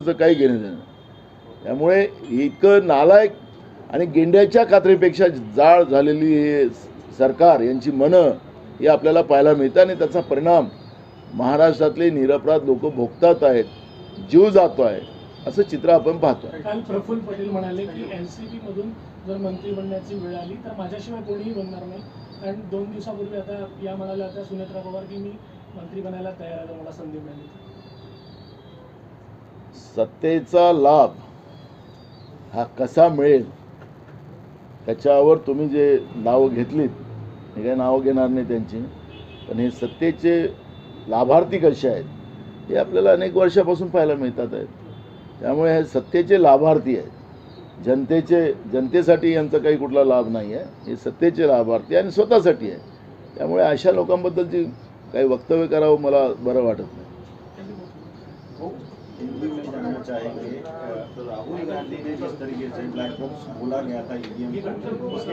काही घेणं देणं त्यामुळे इतकं नालायक आणि गेंड्याच्या कात्रीपेक्षा जाळ झालेली हे सरकार यांची मनं हे आपल्याला पाहायला मिळतं आणि त्याचा परिणाम महाराष्ट्रातले निरपराध लोक भोगतात आहेत जीव जातो आहे असं चित्र आपण पाहतो काल प्रफुल्ल पटेल म्हणाले की एनसीपी मधून जर मंत्री बनण्याची वेळ आली तर माझ्याशिवाय कोणीही बनणार नाही. कारण दोन दिवसापूर्वी आता या म्हणाल्या होत्या सुनेत्रा पवार की मी मंत्री बनायला तयार आहे मला संधी मिळाली. सत्तेचा लाभ हा कसा मिळेल? त्याच्यावर तुम्ही जे नावं घेतलीत मी काही नावं घेणार नाही त्यांची पण हे सत्तेचे लाभार्थी कसे आहेत हे आपल्याला अनेक वर्षापासून पाहायला मिळतात आहेत. त्यामुळे हे सत्तेचे लाभार्थी आहेत. जनतेचे जनतेसाठी यांचा काही कुठला लाभ नाही आहे. हे सत्तेचे लाभार्थी आणि स्वतःसाठी आहे. त्यामुळे अशा लोकांबद्दलची काही वक्तव्य करावं मला बरं वाटत नाही. हो. हिंदी में जानना चाहेंगे तो राहुल गांधी ने जिस तरीके से ब्लैक बॉक्स बोला गया था ईवीएम उसके